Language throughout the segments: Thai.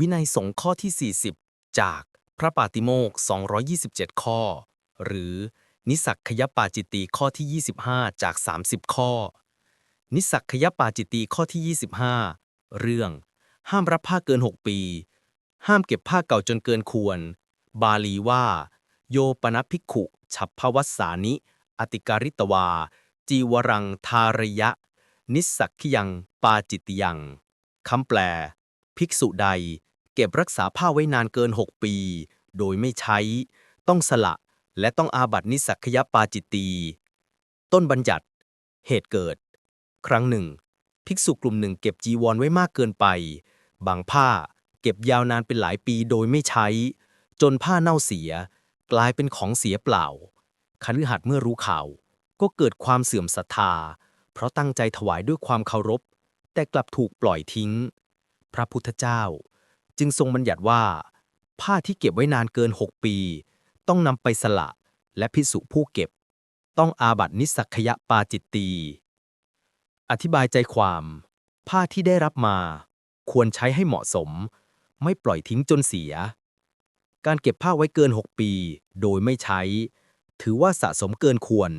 วินัยสงฆ์ข้อที่ 40 จากพระปาติโมก227 ข้อ หรือ นิสักขยปาจิตตีข้อที่ 25 จาก 30 ข้อ นิสักขยปาจิตตีข้อที่ 25 เรื่อง ห้ามรับผ้าเกิน 6 ปี ห้ามเก็บผ้าเก่าจนเกินควร บาลีว่า โยปนภิกขุ ฉัพพวัสสานิ อติการิตวา จีวรังทารยะ นิสักขยังปาจิตติยังคำแปล ภิกษุใด เก็บรักษาผ้าไว้นานเกิน 6 ปี โดยไม่ใช้ ต้องสละ และต้องอาบัตินิสักขยปาจิตตี ต้นบัญญัติ เหตุเกิด ครั้งหนึ่ง ภิกษุกลุ่มหนึ่งเก็บจีวรไว้มากเกินไป บางผ้าเก็บยาวนานเป็นหลายปีโดยไม่ใช้ จนผ้าเน่าเสีย กลายเป็นของเสียเปล่าคฤหัสถ์เมื่อรู้ข่าว ก็เกิดความเสื่อมศรัทธา เพราะตั้งใจถวายด้วยความเคารพ แต่กลับถูกปล่อยทิ้ง พระพุทธเจ้า จึงทรงบัญญัติว่า ผ้าที่เก็บไว้นานเกิน 6 ปี ต้องนำไปสละและพิสุผู้เก็บ ต้องอาบัตินิสักขยปาจิตตี อธิบายใจความ ผ้าที่ได้รับมา ควรใช้ให้เหมาะสม ไม่ปล่อยทิ้งจนเสีย การเก็บผ้าไว้เกิน 6 ปี โดยไม่ใช้ ถือว่าสะสมเกินควร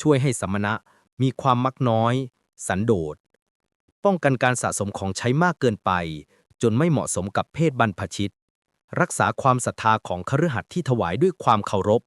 ช่วยให้สมณะมีความมักน้อย สันโดษ ป้องกันการสะสมของใช้มากเกินไป จนไม่เหมาะสมกับเพศบรรพชิต รักษาความศรัทธาของคฤหัสถ์ที่ถวายด้วยความเคารพ